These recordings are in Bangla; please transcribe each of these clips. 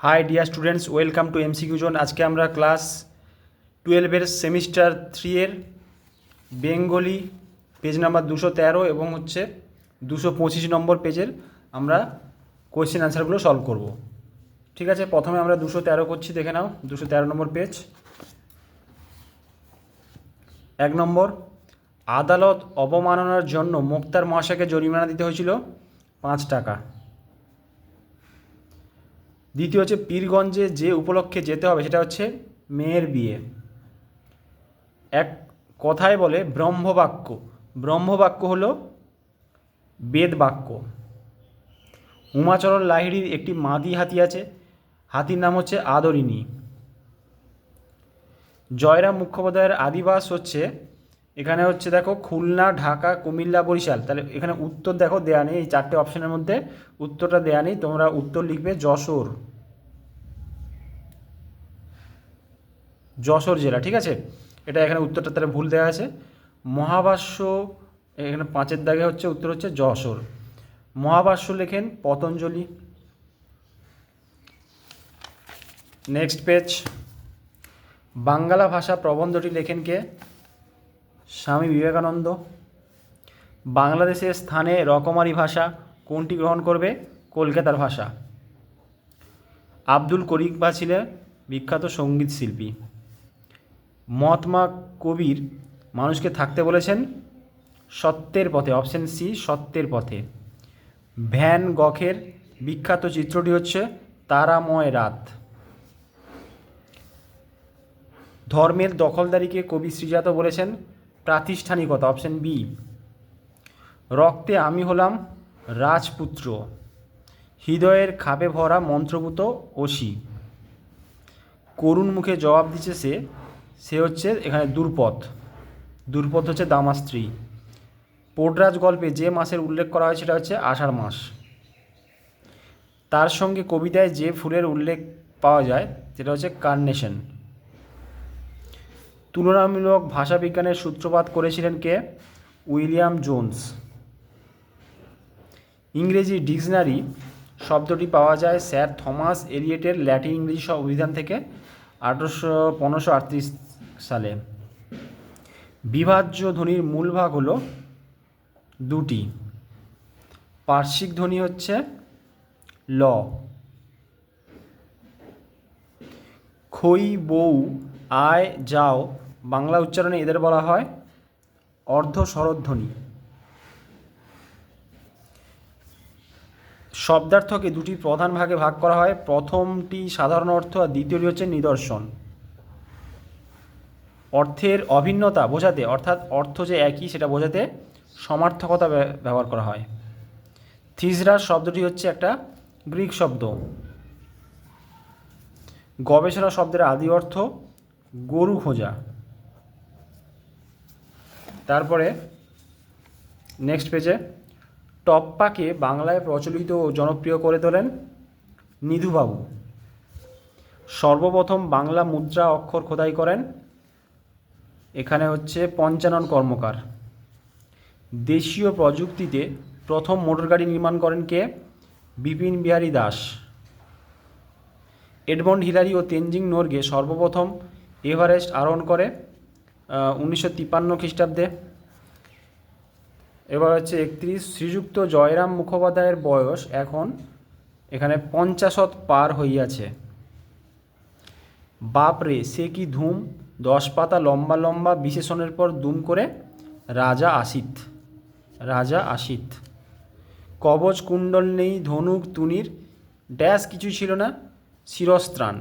Hi dear students welcome to MCQ zone আজকে আমরা ক্লাস টুয়েলভের সেমিস্টার থ্রি এর বেঙ্গলি পেজ নাম্বার দুশো তেরো এবং হচ্ছে দুশো পঁচিশ নম্বর পেজের আমরা কোয়েশ্চেন অ্যান্সারগুলো সলভ করব। ঠিক আছে? প্রথমে আমরা দুশো তেরো করছি, দেখে নাও, দুশো তেরো নম্বর পেজ এক নম্বর, আদালত অবমাননার জন্য মোক্তার মহাশয়কে জরিমানা দিতে হয়েছিল পাঁচ টাকা। দ্বিতীয় হচ্ছে পীরগঞ্জে যে উপলক্ষে যেতে হবে, সেটা হচ্ছে মেয়ের বিয়ে। এক কথায় বলে ব্রহ্মবাক্য। ব্রহ্মবাক্য হলো বেদ বাক্য উমাচরণ লাহিড়ির একটি মাদি হাতি আছে, হাতির নাম হচ্ছে আদরিণী। জয়রাম মুখোপাধ্যায়ের আদিবাস হচ্ছে এখানে হচ্ছে দেখো খুলনা, ঢাকা, কুমিল্লা, বরিশাল। তাহলে এখানে উত্তর দেখো, দেয়া নেই, এই চারটে অপশনের মধ্যে। উত্তরটা দেয়া নেই, তোমরা উত্তর লিখবে যশোর। যশোর জেলা, ঠিক আছে? এটা এখানে উত্তরটা তাহলে ভুল দেওয়া আছে। মহাভাষ্য, এখানে পাঁচের দাগে হচ্ছে উত্তর হচ্ছে যশোর। মহাভাষ্য লেখেন পতঞ্জলি। নেক্সট পেজ বাংলা ভাষা প্রবন্ধটি লেখেন কে? স্বামী বিবেকানন্দ, বাংলাদেশের স্থানে রকমারি ভাষা কোনটি গ্রহণ করবে? কলকাতার ভাষা। আব্দুল করিকবা ছিলেন বিখ্যাত সংগীত শিল্পী। মহাত্মা কবির মানুষকে থাকতে বলেছেন, সত্যের পথে, অপশন সি, সত্যের পথে। ভ্যান গখের বিখ্যাত চিত্রটি হচ্ছে তারাময় রাত। ধর্মের দখলদারিকে কবি শ্রীজাত বলেছেন প্রাতিষ্ঠানিকতা অপশন বি রক্তে আমি হলাম রাজপুত্র, হৃদয়ের খাপে ভরা মন্ত্রভূত অসি করুণ মুখে জবাব দিচ্ছে সে সে হচ্ছে এখানে দুর্পথ দুর্পথ হচ্ছে দামাস্ত্রী। পোটরাজ গল্পে যে মাসের উল্লেখ করা হয় সেটা হচ্ছে আষাঢ় মাস। তার সঙ্গে কবিতায় যে ফুলের উল্লেখ পাওয়া যায়, সেটা হচ্ছে কার্নেশন। তুলনামূলক ভাষাবিজ্ঞানের সূত্রপাত করেছিলেন কে? William Jones. ইংরেজি ডিকশনারি শব্দটি পাওয়া যায় স্যার থমাস এলিয়েটের ল্যাটিন ইংরেজি অভিধান থেকে আঠারোশো পনেরোশো আটত্রিশ সালে। বিভাজ্য ধ্বনির মূল ভাগ হলো দুটি। পার্শ্বিক ধ্বনি হচ্ছে ল। খই, বউ, আয়, যাও বাংলা উচ্চারণে এদের বলা হয় অর্ধ স্বরধ্বনি শব্দার্থকে দুটি প্রধান ভাগে ভাগ করা হয়। প্রথমটি সাধারণ অর্থ আর দ্বিতীয়টি হচ্ছে নিদর্শন। অর্থের অভিন্নতা বোঝাতে, অর্থাৎ অর্থ যে একই, সেটা বোঝাতে সমার্থকতা ব্যবহার করা হয়। থিসরাস শব্দটি হচ্ছে একটা গ্রিক শব্দ। গবেষণা শব্দের আদি অর্থ গরু খোঁজা। তারপরে নেক্সট পেজে টপ্পাকে বাংলায় প্রচলিত ও জনপ্রিয় করে তোলেন নিধুবাবু। সর্বপ্রথম বাংলা মুদ্রা অক্ষর খোদাই করেন। এখানে হচ্ছে পঞ্চানন কর্মকার। দেশীয় প্রযুক্তিতে প্রথম মোটরগাড়ি নির্মাণ করেন কে? বিপিন বিহারী দাস। এডমন্ড হিলারি ও তেনজিং নোরগে সর্বপ্রথম এভারেস্ট আরোহণ করে। উনিশশো তিপ্পান্ন খ্রিস্টাব্দে। এবার হচ্ছে একত্রিশ, শ্রীযুক্ত জয়রাম মুখোপাধ্যায়ের বয়স এখন এখানে পঞ্চাশত পার হইয়াছে। বাপরে, সে কি ধুম? দশ পাতা লম্বা লম্বা বিশেষণের পর দুম করে রাজা আসিত। রাজা আসিত। কবচ কুণ্ডল নেই, ধনুক, তুনির, ড্যাশ কিছু ছিল না, শিরস্ত্রাণ।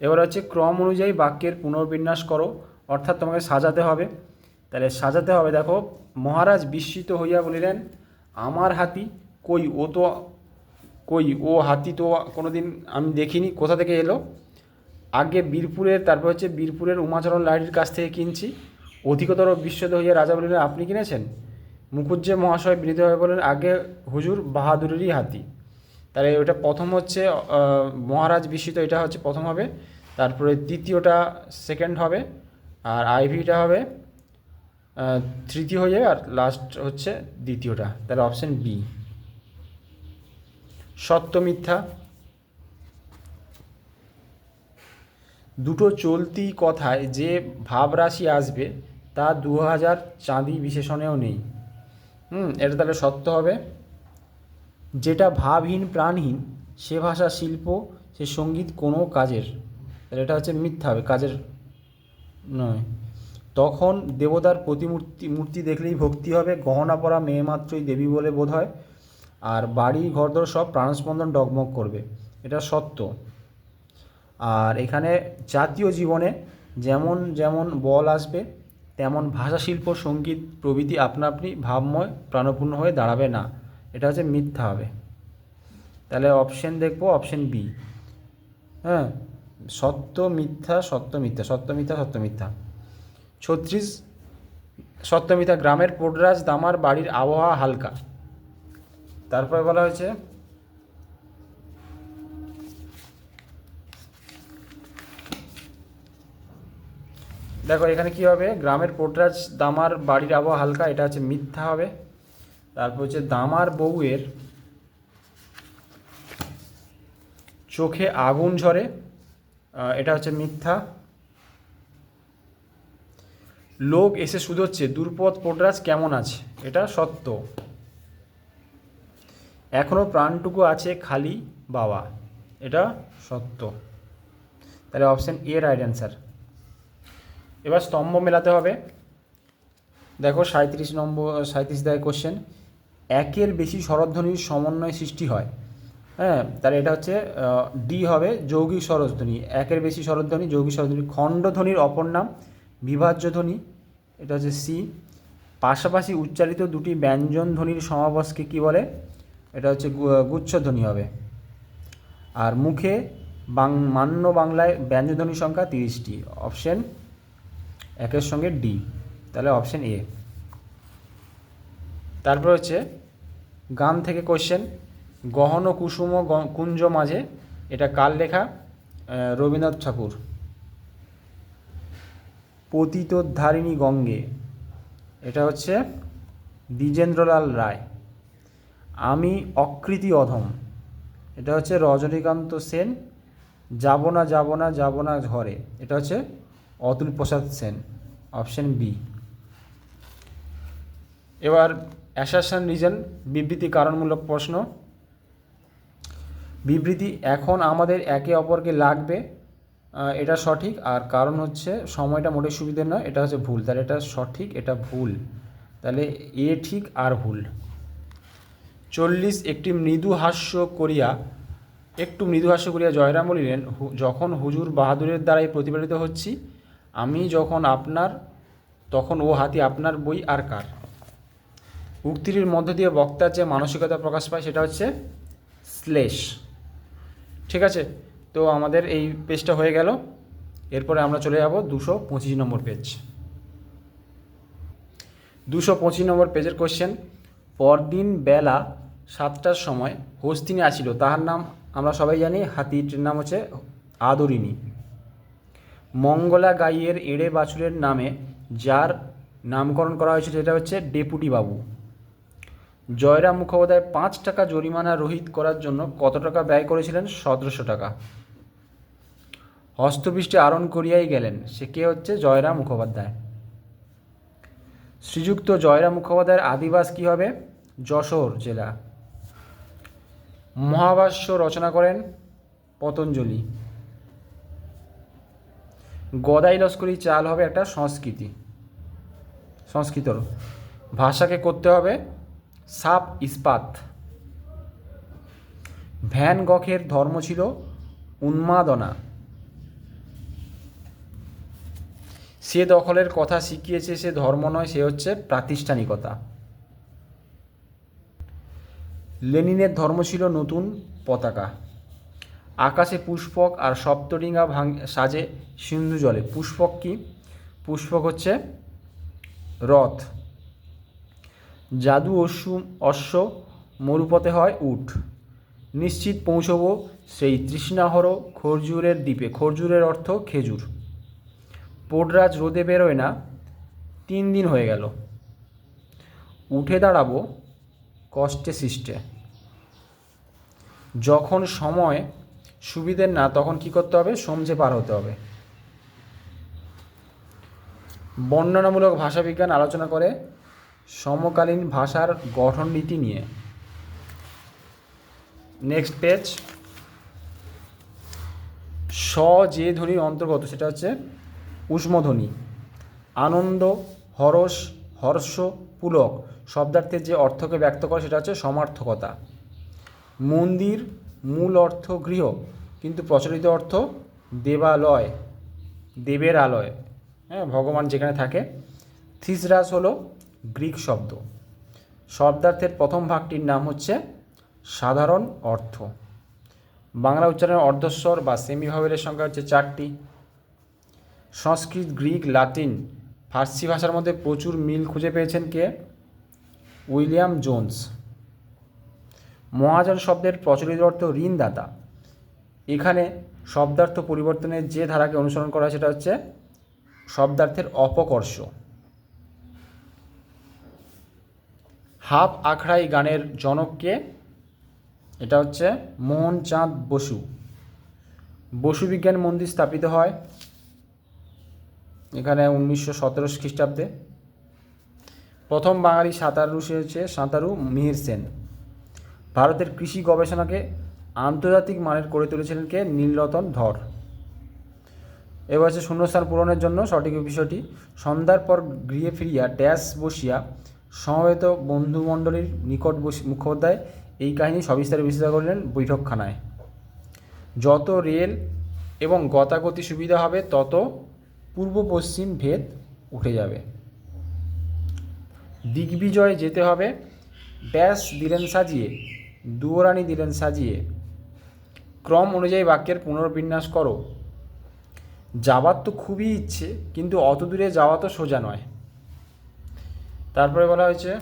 এবার হচ্ছে ক্রম অনুযায়ী বাক্যের পুনর্বিন্যাস করো, অর্থাৎ তোমাকে সাজাতে হবে। তাহলে সাজাতে হবে, দেখো, মহারাজ বিস্মিত হইয়া বলিলেন, আমার হাতি কই ও তো, কই ও হাতি তো কোনোদিন আমি দেখিনি, কোথা থেকে এলো? আগে বীরপুরের, তারপর হচ্ছে বীরপুরের উমাচরণ লাইটির কাছ থেকে কিনছি। অধিকতর বিস্মিত হইয়া রাজা বলিলেন, আপনি কিনেছেন? মুখুজ্জে মহাশয় বিনীত হয়ে বলেন আগে হুজুর বাহাদুরেরই হাতি। তাহলে ওটা প্রথম হচ্ছে মহারাজ বিস্মিত এটা হচ্ছে প্রথম হবে। তারপরে দ্বিতীয়টা সেকেন্ড হবে, আর আইভিটা হবে তৃতীয় হয়ে আর লাস্ট হচ্ছে দ্বিতীয়টা। তাহলে অপশান বি সত্য মিথ্যা। দুটো চলতি কথায় যে ভাবরাশি আসবে, তা দু হাজার চাঁদি বিশেষণেও নেই। হুম, এটা তাহলে সত্য হবে। যেটা ভাবহীন, প্রাণহীন, সে ভাষা শিল্প, সে সংগীত কোনো কাজের। তাহলে এটা হচ্ছে মিথ্যা হবে কাজের নয়। তখন দেবতার প্রতিমূর্তি, মূর্তি দেখলেই ভক্তি হবে, গহনা পরা মেয়ে মাত্রই দেবী বলে বোধ হয়, আর বাড়ি, ঘরদোর সব প্রাণস্পন্দন ডগমগ করবে। এটা সত্য। আর এখানে জাতীয় জীবনে যেমন যেমন বল আসবে, তেমন ভাষা শিল্প, সংগীত প্রভৃতি আপনা আপনি ভাবময়, প্রাণপূর্ণ হয়ে দাঁড়াবে না। এটা হচ্ছে মিথ্যা হবে। তাহলে অপশন দেখব অপশন বি হ্যাঁ? সত্য মিথ্যা সত্য মিথ্যা সত্য মিথ্যা সত্য মিথ্যা। ছত্রিশ, সত্য মিথ্যা, গ্রামের পোডরাজ দামার বাড়ির আবহাওয়া হালকা। তারপরে বলা হয়েছে, দেখো এখানে কি হবে? গ্রামের পোটরাজ দামার বাড়ির আবহাওয়া হালকা, এটা হচ্ছে মিথ্যা হবে। তারপর হচ্ছে দামার বউয়ের চোখে আগুন ঝরে এটা হচ্ছে মিথ্যা। লোক এসে শুধোচ্ছে, দুর্পদ পোটরাজ কেমন আছে? এটা সত্য। এখনও প্রাণটুকু আছে খালি বাবা, এটা সত্য। তাহলে অপশান এ রাইট অ্যান্সার এবার স্তম্ভ মেলাতে হবে। দেখো সাঁত্রিশ নম্বর সাঁত্রিশ দায় কোশ্চেন একের বেশি স্বরধ্বনির সমন্বয় সৃষ্টি হয়। হ্যাঁ তাহলে এটা হচ্ছে ডি হবে যৌগিক স্বরধ্বনি। একের বেশি স্বরধ্বনি, যৌগিক স্বরধ্বনি। খণ্ডধ্বনির অপর নাম বিভাজ্য ধ্বনি এটা হচ্ছে সি। পাশাপাশি উচ্চারিত দুটি ব্যঞ্জন ধ্বনির সমাবেশকে কী বলে? এটা হচ্ছে গুচ্ছধ্বনি হবে। আর মুখে বাং, মান্য বাংলায় ব্যঞ্জনধ্বনির সংখ্যা তিরিশটি। অপশন একের সঙ্গে ডি। তাহলে অপশন এ। তারপর হচ্ছে গান থেকে কোশ্চেন গহন, কুসুম কুঞ্জ মাঝে, এটা কার লেখা? রবীন্দ্রনাথ ঠাকুর। পতিতোদ্ধারিণী গঙ্গে, এটা হচ্ছে দ্বিজেন্দ্রলাল রায়। আমি অকৃতি অধম, এটা হচ্ছে রজনীকান্ত সেন, যাব না যাব না যাব না ঘরে, এটা হচ্ছে অতুল প্রসাদ সেন অপশন বি এবার অ্যাসাসান রিজন, বিবৃতি কারণমূলক প্রশ্ন। বিবৃতি, এখন আমাদের একে অপরকে লাগবে? এটা সঠিক। আর কারণ হচ্ছে, সময়টা মোটেই সুবিধের নয়, এটা হচ্ছে ভুল। তাহলে এটা সঠিক, এটা ভুল। তাহলে এ ঠিক আর ভুল। চল্লিশ, একটি মৃদু হাস্য করিয়া একটু মৃদু হাস্য করিয়া জয়রাম বলিলেন, "হু- যখন হুজুর বাহাদুরের দ্বারাই প্রতিপালিত হচ্ছি, আমি যখন আপনার, তখন ও হাতি আপনার বই আর কার? উক্তিটির মধ্য দিয়ে বক্তার যে মানসিকতা প্রকাশ পায় সেটা হচ্ছে শ্লেষ। ঠিক আছে? তো আমাদের এই পেজটা হয়ে গেল। এরপরে আমরা চলে যাব দুশো পঁচিশ নম্বর পেজ। দুশো পঁচিশ নম্বর পেজের কোশ্চেন পরদিন বেলা সাতটার সময় হস্তিনী আসিল। তাহার নাম আমরা সবাই জানি, হাতিটির নাম হচ্ছে আদরিণী। মঙ্গলা গাইয়ের এড়ে বাছুরের নামে যার নামকরণ করা হয়েছে সেটা হচ্ছে ডেপুটি বাবু জয়রাম মুখোপাধ্যায় পাঁচ টাকা জরিমানা রহিত করার জন্য কত টাকা ব্যয় করেছিলেন? সতেরোশো টাকা। হস্তবৃষ্টি আরণ করিয়াই গেলেন। সে কে হচ্ছে? জয়রাম মুখোপাধ্যায়। শ্রীযুক্ত জয়রাম মুখোপাধ্যায়ের আদিবাস কী হবে? যশোর জেলা। মহাভাষ্য রচনা করেন পতঞ্জলি। গদাই লস্করি চাল হবে একটা সংস্কৃতি। সংস্কৃতর। ভাষাকে করতে হবে সাপ ইস্পাত। ভ্যান গখের ধর্ম ছিল উন্মাদনা। সে দখলের কথা শিখিয়েছে, সে ধর্ম নয়, সে হচ্ছে প্রাতিষ্ঠানিকতা। লেনিনের ধর্ম ছিল নতুন পতাকা। আকাশে পুষ্পক আর সপ্তডিঙ্গা ভাঙ সাজে সিন্ধু জলে। পুষ্পক কি? পুষ্পক হচ্ছে রথ। জাদু অশ্ব অশ্ব মরুপথে হয় উঠ। নিশ্চিত পৌঁছব সেই তৃষ্ণাহর খরজুরের দ্বীপে। খরজুরের অর্থ খেজুর। পোডরাজ রোদে বেরোয় না, তিন দিন হয়ে গেল। উঠে দাঁড়াবো কষ্টে সৃষ্টে। যখন সময় সুবিধের না, তখন কি করতে হবে? সমঝে পার হতে হবে। বর্ণনামূলক ভাষাবিজ্ঞান আলোচনা করে সমকালীন ভাষার গঠন নীতি নিয়ে। নেক্সট পেজ স যে ধ্বনির অন্তর্গত, সেটা হচ্ছে উষ্মধ্বনি। আনন্দ, হরস, হর্ষ, পুলক, শব্দার্থের যে অর্থকে ব্যক্ত করে, সেটা হচ্ছে সমার্থকতা। মন্দির, মূল অর্থ গৃহ, কিন্তু প্রচলিত অর্থ দেবালয়, দেবের আলয়। হ্যাঁ ভগবান যেখানে থাকে। থিসরাস হলো গ্রিক শব্দ। শব্দার্থের প্রথম ভাগটির নাম হচ্ছে সাধারণ অর্থ। বাংলা উচ্চারণের অর্ধস্বর বা সেমিভাবেলের সংখ্যা হচ্ছে চারটি। সংস্কৃত, গ্রিক, লাতিন, ফার্সি ভাষার মধ্যে প্রচুর মিল খুঁজে পেয়েছেন কে? William Jones. মহাজন শব্দের প্রচলিত অর্থ ঋণদাতা। এখানে শব্দার্থ পরিবর্তনের যে ধারাকে অনুসরণ করা সেটা হচ্ছে শব্দার্থের অপকর্ষ। হাফ আখড়াই গানের জনককে এটা হচ্ছে মোহনচাঁদ বসু। বসু বিজ্ঞান মন্দির স্থাপিত হয় এখানে উনিশশো সতেরো খ্রিস্টাব্দে। প্রথম বাঙালি সাঁতারু সে হচ্ছে সাঁতারু মিহির সেন। ভারতের কৃষি গবেষণাকে আন্তর্জাতিক মানের করে তুলেছিলেন কে? নীলরতন ধর। এবার হচ্ছে শূন্যস্থান পূরণের জন্য সঠিক বিষয়টি। সন্ধ্যার পর গৃহে ফিরিয়া ড্যাশ বসিয়া সমবেত বন্ধুমণ্ডলীর নিকট মুখোপাধ্যায় এই কাহিনী সবিস্তারে বিশ্লেষণ করলেন বৈঠকখানায়। যত রেল এবং গতাগতি সুবিধা হবে, তত পূর্ব পশ্চিম ভেদ উঠে যাবে। দিগ্বিজয়ে যেতে হবে, ব্যাস দিলেন সাজিয়ে দুয়োরানি দিলেন সাজিয়ে। ক্রম অনুযায়ী বাক্যের পুনর্বিন্যাস করো। যাবার তো খুবই ইচ্ছে, কিন্তু অত দূরে যাওয়া তো সোজা নয়। তারপরে বলা হয়েছে,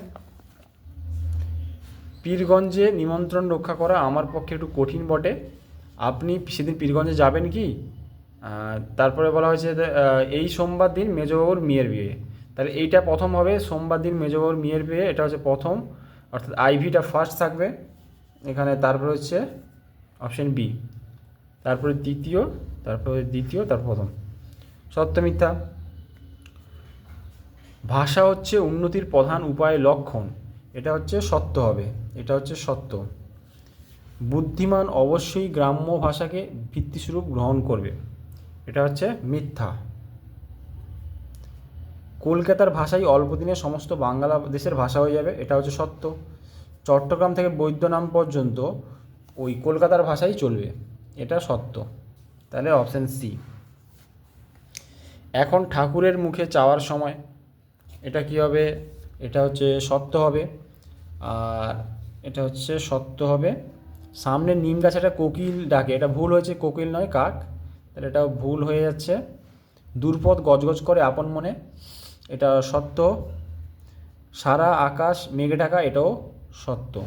পীরগঞ্জে নিমন্ত্রণ রক্ষা করা আমার পক্ষে একটু কঠিন বটে। আপনি সেদিন পীরগঞ্জে যাবেন কি? তারপরে বলা হয়েছে এই সোমবার দিন মেজবাবুর মেয়ের বিয়ে। তাহলে এইটা প্রথম হবে, সোমবার দিন মেজবাবুর মেয়ের বিয়ে, এটা হচ্ছে প্রথম। অর্থাৎ আইভিটা ফার্স্ট থাকবে। এখানে তারপরে হচ্ছে অপশন বি তারপরে দ্বিতীয় তারপরে দ্বিতীয়, তারপর প্রথম। সত্য মিথ্যা। ভাষা হচ্ছে উন্নতির প্রধান উপায় লক্ষণ। এটা হচ্ছে সত্য হবে। এটা হচ্ছে সত্য। বুদ্ধিমান অবশ্যই গ্রাম্য ভাষাকে ভিত্তিস্বরূপ গ্রহণ করবে। এটা হচ্ছে মিথ্যা। কলকাতার ভাষাই অল্প দিনে সমস্ত বাংলাদেশের ভাষা হয়ে যাবে। এটা হচ্ছে সত্য। চট্টগ্রাম থেকে বৈদ্যনাম পর্যন্ত ওই কলকাতার ভাষাই চলবে। এটা সত্য। তাহলে অপশান সি এখন ঠাকুরের মুখে চাওয়ার সময়। এটা কি হবে? এটা হচ্ছে সত্য হবে। আর এটা হচ্ছে সত্য হবে। সামনে নিম গাছে একটা কোকিল ডাকে। এটা ভুল হয়েছে, কোকিল নয়, কাক। তাহলে এটা ভুল হয়ে যাচ্ছে। দূরপথ গজগজ করে আপন মনে। এটা সত্য। সারা আকাশ মেঘে ঢাকা, এটাও সত্য।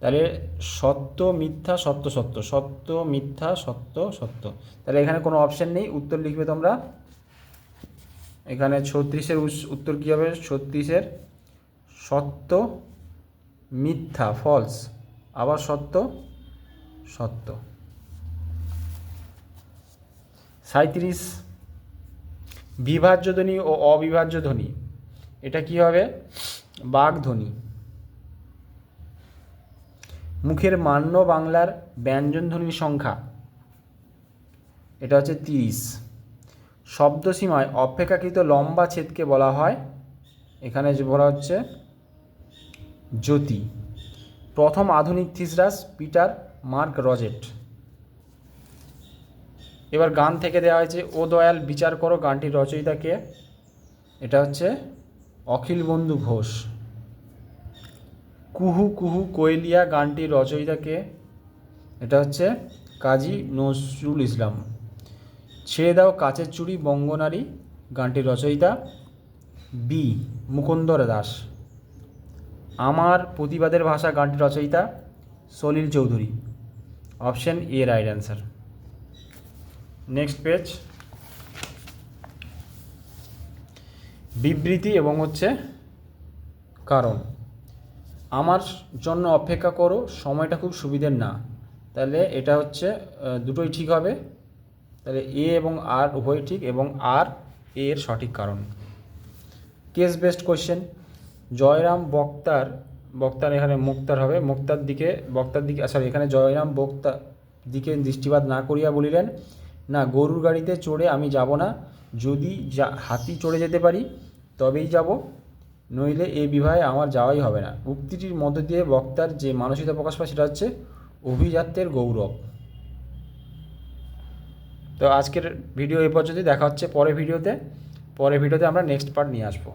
তাহলে সত্য, মিথ্যা, সত্য সত্য। সত্য, মিথ্যা, সত্য সত্য। তাহলে এখানে কোনো অপশন নেই। উত্তর লিখবে তোমরা। এখানে ছত্রিশের উত্তর কী হবে? ছত্রিশের সত্য মিথ্যা ফলস আবার সত্য সত্য। সাঁত্রিশ বিভাজ্য ধ্বনি ও অবিভাজ্য ধ্বনি এটা কি হবে? বাঘ ধ্বনি মুখের মান্য বাংলার ব্যঞ্জন ধ্বনির সংখ্যা। এটা হচ্ছে তিরিশ। শব্দসীমায় অপেক্ষাকৃত লম্বা ছেদকে বলা হয়। এখানে বলা হচ্ছে, জ্যোতি। প্রথম আধুনিক থিসরাস পিটার মার্ক রজেট। এবার গান থেকে দেওয়া হয়েছে, ও দয়াল, বিচার করো গানটির রচয়িতাকে এটা হচ্ছে অখিল বন্ধু ঘোষ। কুহু কুহু কোয়েলিয়া গানটির রচয়িতাকে এটা হচ্ছে কাজী নজরুল ইসলাম। ছেড়ে দাও কাচের চুড়ি, বঙ্গনারী, গানটির রচয়িতা বি, মুকুন্দর দাস। আমার প্রতিবাদের ভাষা গানটির রচয়িতা Salil Chowdhury. Option A, right answer. Next page. বিবৃতি এবং হচ্ছে কারণ। আমার জন্য অপেক্ষা করো, সময়টা খুব সুবিধের না। তাহলে এটা হচ্ছে দুটোই ঠিক হবে। তাহলে এ এবং আর উভয় ঠিক এবং আর এর সঠিক কারণ। কেস বেসড কোশ্চেন জয়রাম বক্তার বক্তার এখানে মুক্তার হবে, মুক্তার দিকে, বক্তার দিকে সরি এখানে জয়রাম বক্তা দিকে দৃষ্টিপাত না করিয়া বলিলেন, না, গরুর গাড়িতে চড়ে আমি যাব না, যদি যা, হাতি চড়ে যেতে পারি, তবেই যাব, নইলে এ বিবাহে আমার যাওয়াই হবে না। উক্তিটির মধ্য দিয়ে বক্তার যে মানসিকতা প্রকাশ পায় সেটা হচ্ছে, অভিজাত্যের গৌরব। তো আজকের ভিডিও এই পর্যন্তই। দেখা হচ্ছে পরের ভিডিওতে পরের ভিডিওতে আমরা নেক্সট পার্ট নিয়ে আসব।